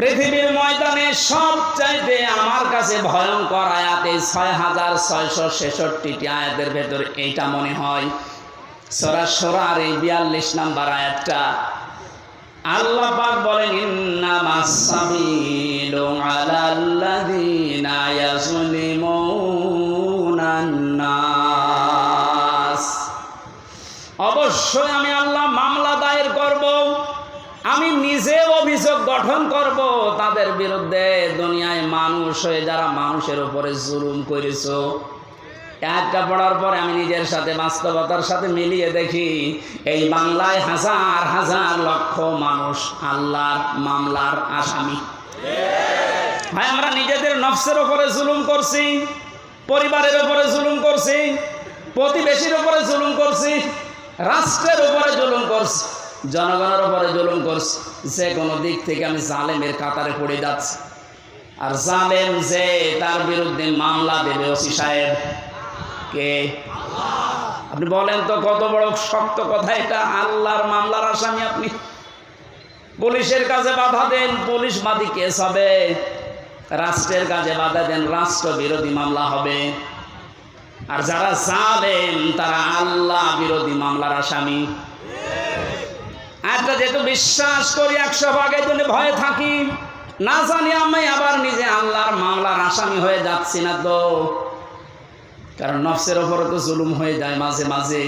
পৃথিবীর ময়দানে সবচাইতে আমার কাছে ভয়ঙ্কর আয়াত এই ছয় হাজার ছয়শো ছেষট্টিটি আয়াতের ভেতর এইটা মনে হয়। সরা সরার এই বিয়াল্লিশ নাম্বার আয়াতটা। আল্লাহ পাক বলেন অবশ্যই আমি আল্লাহ মামলা দায়ের করব আমি নিজে অভিযোগ গঠন করব, তাদের বিরুদ্ধে দুনিয়ায় মানুষ হয়ে যারা মানুষের উপরে জুলুম করেছ। একটা পড়ার পরে আমি নিজের সাথে বাস্তবতার সাথে মিলিয়ে দেখি, এই বাংলায় হাজার হাজার লক্ষ মানুষ আল্লাহর মামলার আসামি। ভাই, আমরা নিজেদের নফসের উপরে জুলুম করছি, পরিবারের উপরে জুলুম করছি, প্রতিবেশীর উপরে জুলুম করছি, রাষ্ট্রের উপরে জুলুম করছি। জনগণের উপরে জুলুম করছে। যে কোনো দিক থেকে আমি জালেমের কাতারে পড়ে যাচ্ছি। আর জালেম যে তার বিরুদ্ধে মামলা দেবে ওসি সাহেব। কে? আপনি বলেন তো কত বড় শক্ত কথা এটা। আল্লাহর মামলার আসামি আপনি। পুলিশের কাছে বাধা দেন, পুলিশ বাদী কেস হবে। রাষ্ট্রের কাজে বাধা দেন, রাষ্ট্র বিরোধী মামলা হবে। আর যারা জানেন তারা আল্লাহ বিরোধী মামলার আসামি। একটা যেহেতু বিশ্বাস করি একশো ভাগের জন্য ভয়ে থাকি, না জানি আমি আবার নিজে আল্লাহর মামলার আসামি হয়ে যাচ্ছি না তো। কারণ নফসের ওপরে তো জুলুম হয়ে যায় মাঝে মাঝে।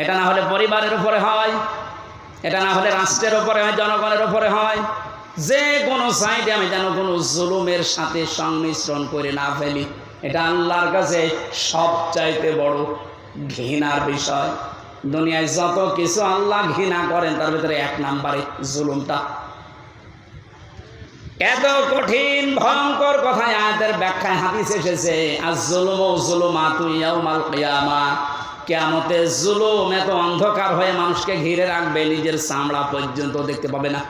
এটা না হলে পরিবারের উপরে হয়, এটা না হলে রাষ্ট্রের উপরে হয়, জনগণের উপরে হয়। যে কোনো সাইডে আমি যেন কোনো জুলুমের সাথে সংমিশ্রণ করে না ফেলি। এটা আল্লাহর কাছে সবচাইতে বড় ঘৃণার বিষয়। দুনিয়ায় যত কিছু আল্লাহ ঘৃণা করেন, তার ভিতরে এক নাম্বারে জুলুমটা। এত কঠিন, ভয়ঙ্কর কথায় আয়াতের ব্যাখ্যায় হাদিস এসেছে। আর জুলুম জুলুমা তুই ইয়াউমাল কিয়ামা। কেয়ামতে জুলুম এত অন্ধকার হয়ে মানুষকে ঘিরে রাখবে, নিজের চামড়া পর্যন্ত দেখতে পাবে না।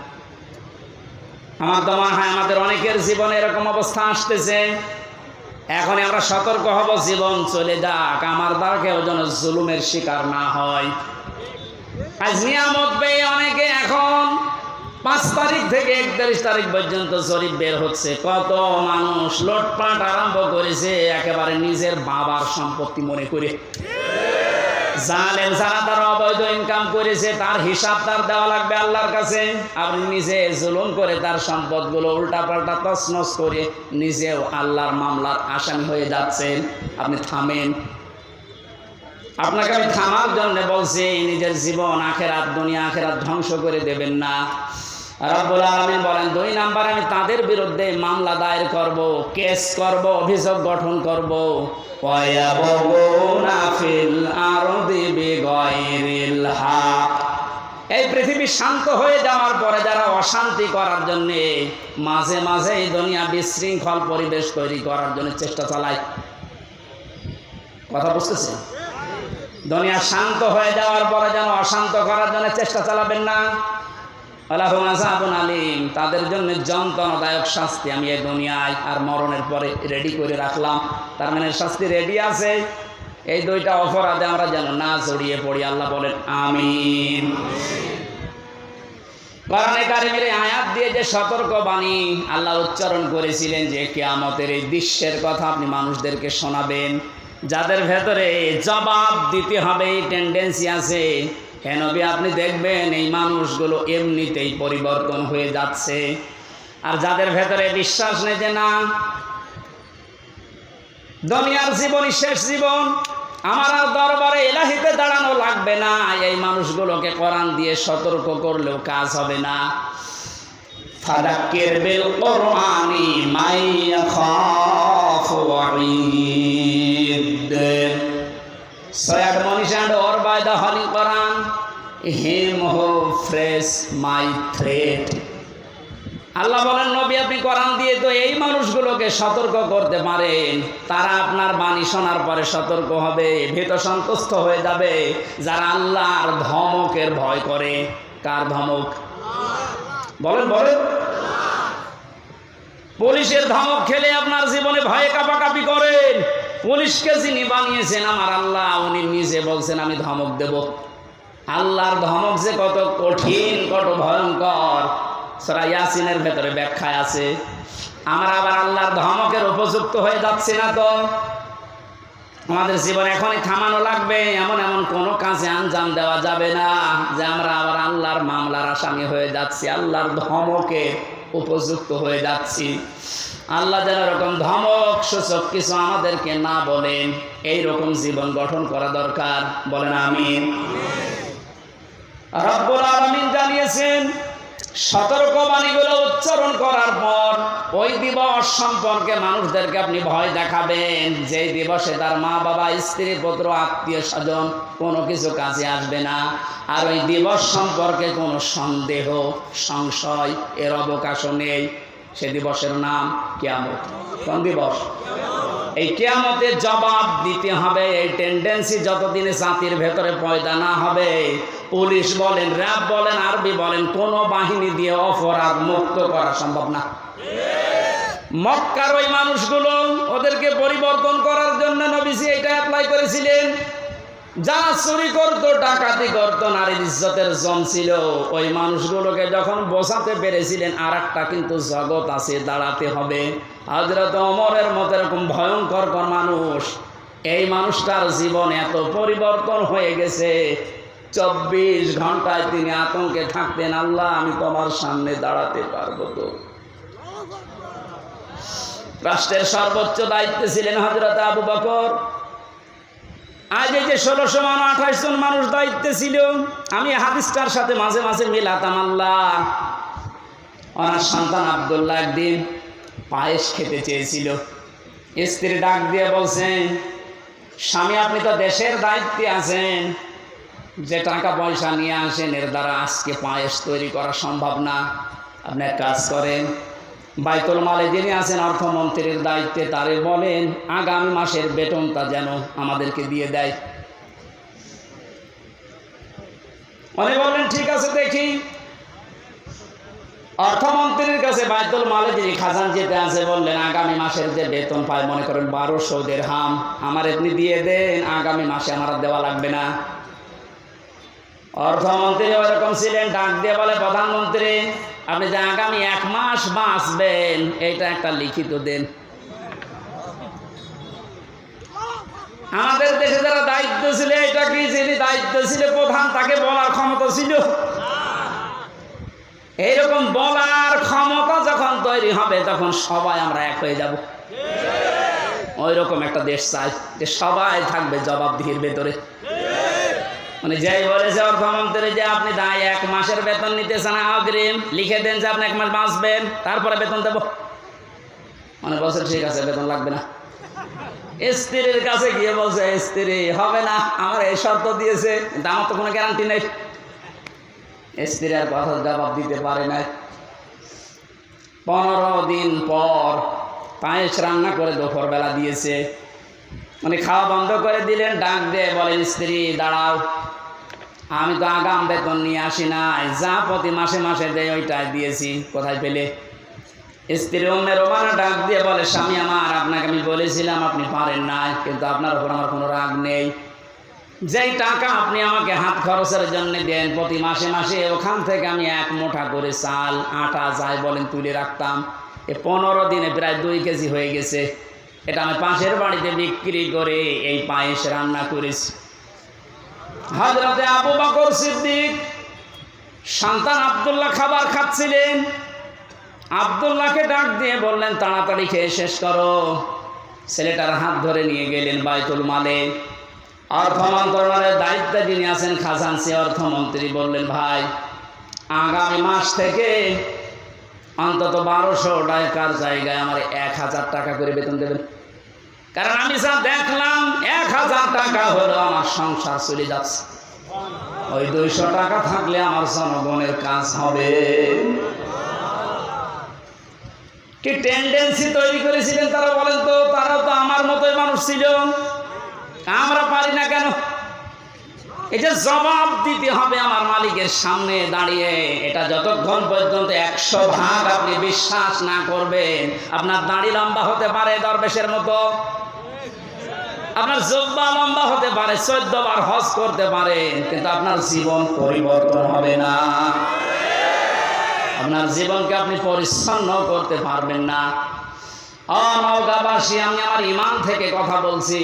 আমার তো মনে হয় আমাদের অনেকের জীবনে এরকম অবস্থা আসতেছে। এখন আমরা সতর্ক হব, জীবন চলে যাক। আমার দ্বারা কেউ যেন জুলুমের শিকার না হয়। অনেকে এখন পাঁচ তারিখ থেকে একত্রিশ তারিখ পর্যন্ত জরিপ বের হচ্ছে। কত মানুষ লোটপাট আরম্ভ করেছে, একেবারে নিজের বাবার সম্পত্তি মনে করে। জানেন যারা তার অবৈধ ইনকাম করেছে, তার হিসাব তার দেওয়া লাগবে আল্লাহর কাছে। আপনি নিজে জুলুম করে তার সম্পদগুলো উল্টা পাল্টা তছনছ করে নিজেও আল্লাহর মামলার আসামি হয়ে যাচ্ছেন। আপনি থামেন। আপনাকে আমি থামার জন্য বলছি, নিজের জীবন আখেরাত, দুনিয়া আখেরাত ধ্বংস করে দেবেন না। রব্বুল আলামিন বলেন, দুই নাম্বার আমি তাদের বিরুদ্ধে মামলা দায়ের করব, কেস করব, অভিযোগ গঠন করব। এই পৃথিবী শান্ত হয়ে যাওয়ার পরে যারা অশান্তি করার জন্য মাঝে মাঝে এই দুনিয়া বিশৃঙ্খল পরিবেশ তৈরি করার জন্য চেষ্টা চালায়। কথা বুঝতেছেন? দুনিয়া শান্ত হয়ে যাওয়ার পরে যেন অশান্ত করার জন্য চেষ্টা চালাবেন না। আলিম, তাদের জন্য যন্ত্রণাদায়ক শাস্তি আমি এই দুনিয়ায় আর মরণের পরে রেডি করে রাখলাম। তার মানে শাস্তি রেডি আছে। এই দুইটা অপরাধে আমরা যেন না জড়িয়ে পড়ি, আল্লাহ বলেন কারিমের আয়াত দিয়ে যে সতর্ক বাণী আল্লাহ উচ্চারণ করেছিলেন যে কেয়ামতের এই দৃশ্যের কথা আপনি মানুষদেরকে শোনাবেন। যাদের ভেতরে জবাব দিতে হবে, এই টেন্ডেন্সি আছে হেনবি আপনি দেখবেন এই মানুষগুলো এমনিতেই পরিবর্তন হয়ে যাচ্ছে। আর যাদের ভেতরে বিশ্বাস নেই যে না, দুনিয়ার জীবনই শেষ জীবন, আমার আর দরবারে এলাহিতে দাঁড়ানো লাগবে না। এই মানুষগুলোকে কোরআন দিয়ে সতর্ক করলেও কাজ হবে না। ফাদাক্কির সয়াদ মনীষ and or by the holy Quran হিম হো ফ্রেশ মাই থ্রেট। আল্লাহ বলেন, নবী, আপনি কোরআন দিয়ে তো এই মানুষগুলোকে সতর্ক করতে পারেন। তারা আপনার বাণী শোনার পরে সতর্ক হবে, ভীত সন্তুষ্ট হয়ে যাবে। যারা আল্লাহর ধমকের ভয় করে, কার ধমক? বলেন বলেন। পুলিশের ধমক খেলে আপনার জীবনে ভয়ে কাপাকাপি করেন। পুলিশকে যিনি বানিয়েছেন আমার আল্লাহ, উনি নিজে বলছেন, আমি ধমক দেব। আল্লাহর ধমক যে কত কঠিন, কত ভয়ঙ্কর। সরা ইয়াসিনের ভেতরে ব্যাখ্যায় আছে। আমরা আবার আল্লাহর ধমকের উপযুক্ত হয়ে যাচ্ছি না তো? আমাদের জীবন এখনই থামানো লাগবে, এমন এমন কোনো কাজে আঞ্জাম দেওয়া যাবে না যে আমরা আবার আল্লাহর মামলার আসামি হয়ে যাচ্ছি, আল্লাহর ধমকে। উপযুক্ত হয়ে যাচ্ছি। আল্লাহ যেন এরকম ধমক সূচক কিছু আমাদেরকে না বলেন এই রকম জীবন গঠন করা দরকার। বলেন আমিন। রব্বুল আলামিন জানিয়েছেন সতর্কবাণীগুলো উচ্চারণ করার পর ওই দিবস সম্পর্কে মানুষদেরকে আপনি ভয় দেখাবেন। যে দিবসে তার মা, বাবা, স্ত্রী, পুত্র, আত্মীয়, স্বজন কোনো কিছু কাজে আসবে না। আর ওই দিবস সম্পর্কে কোনো সন্দেহ, সংশয় এর অবকাশও নেই। সে দিবসের নাম কেয়ামত। কোন দিবস? এই কেয়ামতের জবাব দিতে হবে। এই টেন্ডেন্সি যতদিন জাতির ভেতরে পয়দা না হবে, পুলিশ বলেন র্যাব বলেন, আরবি বলেন, কোন বাহিনী দিয়ে অপরাধ মুক্ত করা সম্ভব না। মক্কার ওই মানুষগুলো ওদেরকে পরিবর্তন করার জন্য নবীজি এটা অ্যাপ্লাই করেছিলেন। যারা চুরি করতো, ডাকাতি করতো, নারীর ইজ্জতের জম ছিল। ওই মানুষগুলোকে যখন বোঝাতে পেরেছিলেন আর একটা কিন্তু জগৎ আছে, দাঁড়াতে হবে। হজরত অমরের মতো এরকম ভয়ঙ্কর কর মানুষ। এই মানুষটার জীবন এত পরিবর্তন হয়ে গেছে। চব্বিশ ঘন্টায় তিনি আতঙ্কে থাকতেন, আল্লাহ, আমি তোমার সামনে দাঁড়াতে পারব তো? রাষ্ট্রের সর্বোচ্চ দায়িত্বে ছিলেন হজরত আবু বকর। আজ এই যে ষোলোশো মান আঠাইশ জন মানুষ দায়িত্বে ছিল, আমি হাদিসটার সাথে মাঝে মাঝে মিলাতাম, আল্লাহ। ওনার সন্তান আবদুল্লাহ একদিন পায়েস খেতে চেয়েছিল। স্ত্রী ডাক দিয়ে বলছেন স্বামী, আপনি তো দেশের দায়িত্বে আছেন। যে টাকা পয়সা নিয়ে আসেন, এর দ্বারা আজকে পায়েস তৈরি করা সম্ভব না। আপনি কাজ করেন বাইতুল মালে যিনি আছেন অর্থমন্ত্রীর দায়িত্বে, তারে বলেন, আগামী মাসের বেতনটা যেন আমাদেরকে দিয়ে দেয়। উনি বললেন ঠিক আছে, দেখি। অর্থমন্ত্রীর কাছে বাইতুল মালে যিনি খাজানজিতে আছে, বললেন, আগামী মাসের যে বেতন পায়, মনে করেন বারোশো দের হাম আমার এমনি দিয়ে দেন, আগামী মাসে আমার দেওয়া লাগবে না। অর্থমন্ত্রী ওরকম ছিলেন, ডাক দিয়ে বলে, প্রধানমন্ত্রী, আপনি যে আগামী এক মাস বাঁচবেন, এটা একটা লিখিত দেন। আমাদের দেশে যারা দায়িত্ব ছিল, এটা কি যিনি দায়িত্ব ছিল প্রধান, তাকে বলার ক্ষমতা ছিল। এইরকম বলার ক্ষমতা যখন তৈরি হবে, তখন সবাই আমরা এক হয়ে যাব। ওই রকম একটা দেশ চাই, যে সবাই থাকবে জবাবদিহির ভেতরে। মানে যাই বলেছে অর্থমন্ত্রী যে আপনি দায় এক মাসের বেতন নিতে চান অগ্রিম, লিখে দেন যে আপনি এক মাস বাঁচবেন, তারপরে বেতন দেব। মানে বলছে, ঠিক আছে, বেতন লাগবে না। স্ত্রীর কাছে গিয়ে বলছে, স্ত্রী, হবে না, আমার এই শর্ত দিয়েছে, কিন্তু আমার তো কোনো গ্যারান্টি নেই। স্ত্রী আর কথা জবাব দিতে পারে না। পনেরো দিন পর পায়েস রান্না করে দুপুর বেলা দিয়েছে। মানে খাওয়া বন্ধ করে দিলেন, ডাক দিয়ে বলেন, স্ত্রী, দাঁড়াও। আমি তো আগাম বেতন নিয়ে আসি নাই। যা প্রতি মাসে মাসে দেয় ওইটাই দিয়েছি। কোথায় পেলে? স্ত্রী অন্যের ওমানা ডাক দিয়ে বলে, স্বামী আমার, আপনাকে আমি বলেছিলাম আপনি পারেন নাই, কিন্তু আপনার উপর আমার কোনো রাগ নেই। যেই টাকা আপনি আমাকে হাত খরচের জন্য দেন, প্রতি মাসে মাসে ওখান থেকে আমি এক মোটা করে চাল, আটা, যাই বলেন, তুলে রাখতাম। এ পনেরো দিনে প্রায় দুই কেজি হয়ে গেছে। এটা আমি পাশের বাড়িতে বিক্রি করে এই পায়েস রান্না করেছি। হজরতে আবু বকর সিদ্দিক সন্তান আবদুল্লাহ খাবার খাচ্ছিলেন। আবদুল্লাহকে ডাক দিয়ে বললেন, তাড়াতাড়ি খেয়ে শেষ করো। ছেলেটার হাত ধরে নিয়ে গেলেন বাইতুল মালে। অর্থ মন্ত্রণালয়ের দায়িত্বে যিনি আছেন খাজানসি অর্থমন্ত্রী বললেন, ভাই, আগামী মাস থেকে অন্তত বারোশো টাকার জায়গায় আমার এক হাজার টাকা করে বেতন দেবেন। কারণ আমি যা দেখলাম, এক হাজার টাকা হলো আমার সংসার চলে যাচ্ছে। ওই দুইশো টাকা থাকলে আমার জনগণের কাজ হবে। কি টেন্ডেন্সি তৈরি করেছিলেন তারা বলেন তো? তারাও তো আমার মতোই মানুষ ছিল। আমরা পারি না কেন? যে জবাব দিতে হবে আমার মালিকের সামনে দাঁড়িয়ে। এটা যতক্ষণ পর্যন্ত একশো ভাগ আপনি বিশ্বাস না করবেন, আপনার দাড়ি লম্বা হতে পারে দরবেশের মতো। আপনার জব্বা লম্বা হতে পারে, চোদ্দ বার হজ করতে পারে, কিন্তু আপনার জীবন পরিবর্তন হবে না। আপনার জীবনকে আপনি পরিচ্ছন্ন করতে পারবেন না। অনৌকাবাসী আমি আমার ইমান থেকে কথা বলছি।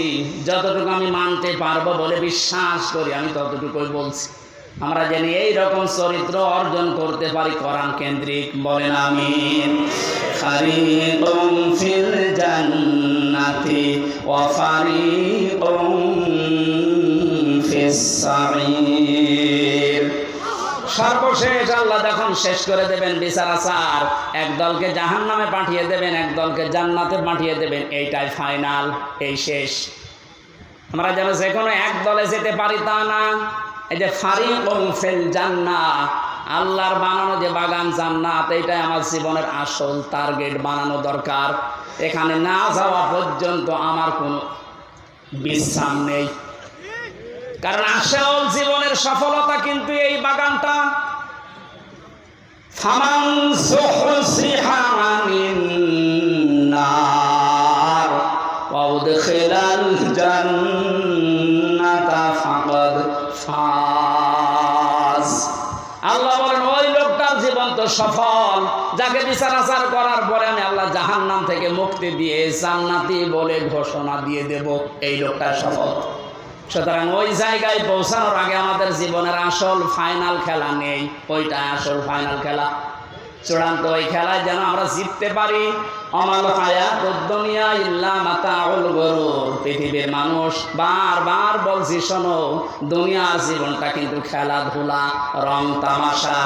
যতটুকু আমি মানতে পারব বলে বিশ্বাস করি, আমি ততটুকুই বলছি। আমরা জানি এই রকম চরিত্র অর্জন করতে পারি কোরআন কেন্দ্রিক, বলেন আমিন। ফারিকুম ফিল জান্নাতি ওয়া ফারিকুম ফিস সর্বশেষ আল্লাহ যখন শেষ করে দেবেন বিচার আচার এক দলকে জাহান নামে পাঠিয়ে দেবেন, এক দলকে জান্নাতে পাঠিয়ে দেবেন, এইটাই ফাইনাল, এই শেষ। আমরা যেন যে কোনো এক দলে যেতে পারি তা না। এই যে ফারি ফেল জান্না আল্লাহর বানানো যে বাগান জান্নাত, এইটাই আমার জীবনের আসল টার্গেট বানানো দরকার। এখানে না যাওয়া পর্যন্ত আমার কোনো বিশ্রাম নেই। কারণ আসল জীবনের সফলতা কিন্তু এই বাগানটা ফামান আল্লাহ বলেন, ওই লোকটার জীবন তো সফল। যাকে বিচার আচার করার পরে আমি আল্লাহ জাহান্নাম থেকে মুক্তি দিয়ে জান্নাতি বলে ঘোষণা দিয়ে দেব। এই লোকটা সফল। সুতরাং ওই জায়গায় পৌঁছানোর আগে আমাদের জীবনের আসল ফাইনাল খেলা নেই। ওইটা আসল ফাইনাল খেলা? চূড়ান্ত ওই খেলায় যেন আমরা জিততে পারি। অমাল হায়াত দুনিয়া ইল্লা মাতাউল গরুর। পৃথিবীর মানুষ বারবার বলছি, শোনো দুনিয়ার জীবনটা কিন্তু খেলাধুলা, রং তামাশা।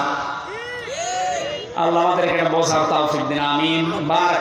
আল্লাহ আমাদেরকে বোঝার তৌফিক দিন, আমিন। বার